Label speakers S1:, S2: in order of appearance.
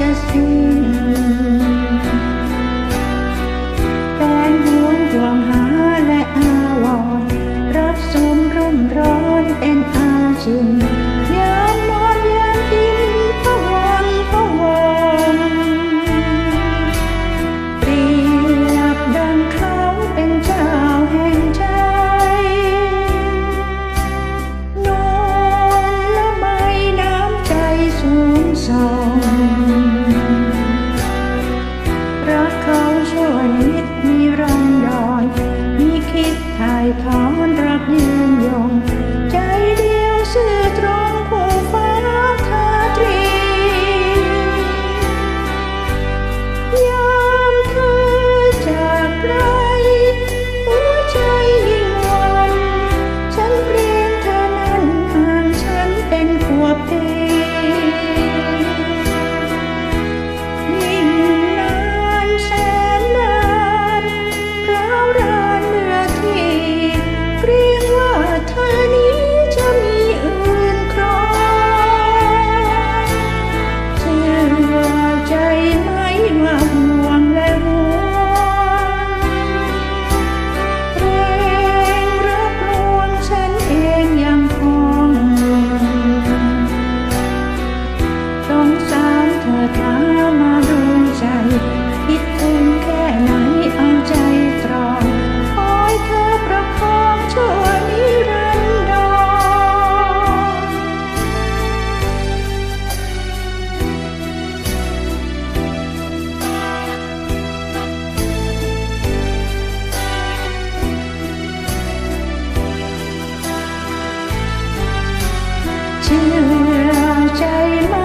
S1: จะสิ้แรงหวงหวงหาและอาวรรับสูร่มร้อนเป็นอาชุนยามนอนยามกินพะวันพะวันเปรียดังเขาเป็นเจ้าแห่งใจนอนละไมน้ำใจสูงส่ ใจมา